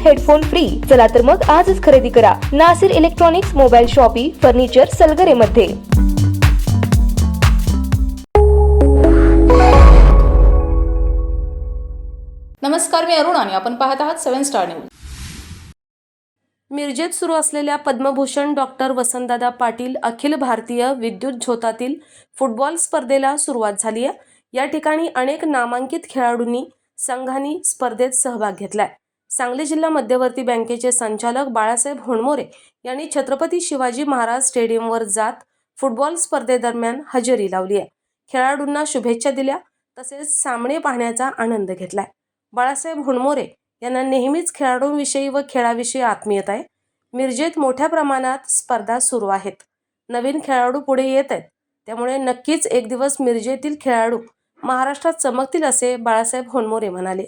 Headphone free. चला तर मग आजच खरेदी करा. Nasir electronics mobile shoppe furniture Salgare मध्ये नमस्कार मी अरुण आणि आपण पाहत आहात सेव्हन स्टार न्यूज. मिरजेत सुरू असलेल्या पद्मभूषण डॉक्टर वसंतदादा पाटील अखिल भारतीय विद्युत झोतातील फुटबॉल स्पर्धेला सुरुवात झाली आहे या ठिकाणी अनेक नामांकित खेळाडूंनी संघांनी स्पर्धेत सहभाग घेतलाय. सांगली जिल्हा मध्यवर्ती बँकेचे संचालक बाळासाहेब होणमोरे यांनी छत्रपती शिवाजी महाराज स्टेडियमवर जात फुटबॉल स्पर्धेदरम्यान हजेरी लावली आहे. खेळाडूंना शुभेच्छा दिल्या तसेच सामने पाहण्याचा आनंद घेतलाय. बाळासाहेब होणमोरे यांना नेहमीच खेळाडूंविषयी व खेळाविषयी आत्मीयता आहे. मिरजेत मोठ्या प्रमाणात स्पर्धा सुरू आहेत. नवीन खेळाडू पुढे येत आहेत. त्यामुळे नक्कीच एक दिवस मिरजेतील खेळाडू महाराष्ट्रात चमकतील असे बाळासाहेब होणमोरे म्हणाले.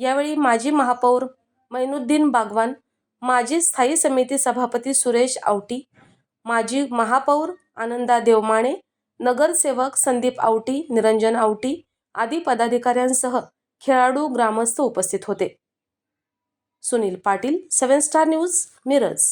यावेळी माजी महापौर मैनुद्दीन बागवान माजी स्थायी समिती सभापती सुरेश आवटी माजी महापौर आनंदा देवमाणे नगरसेवक संदीप आवटी निरंजन आवटी आदी पदाधिकाऱ्यांसह खेळाडू ग्रामस्थ उपस्थित होते. Sunil Patil seven star news Miraj.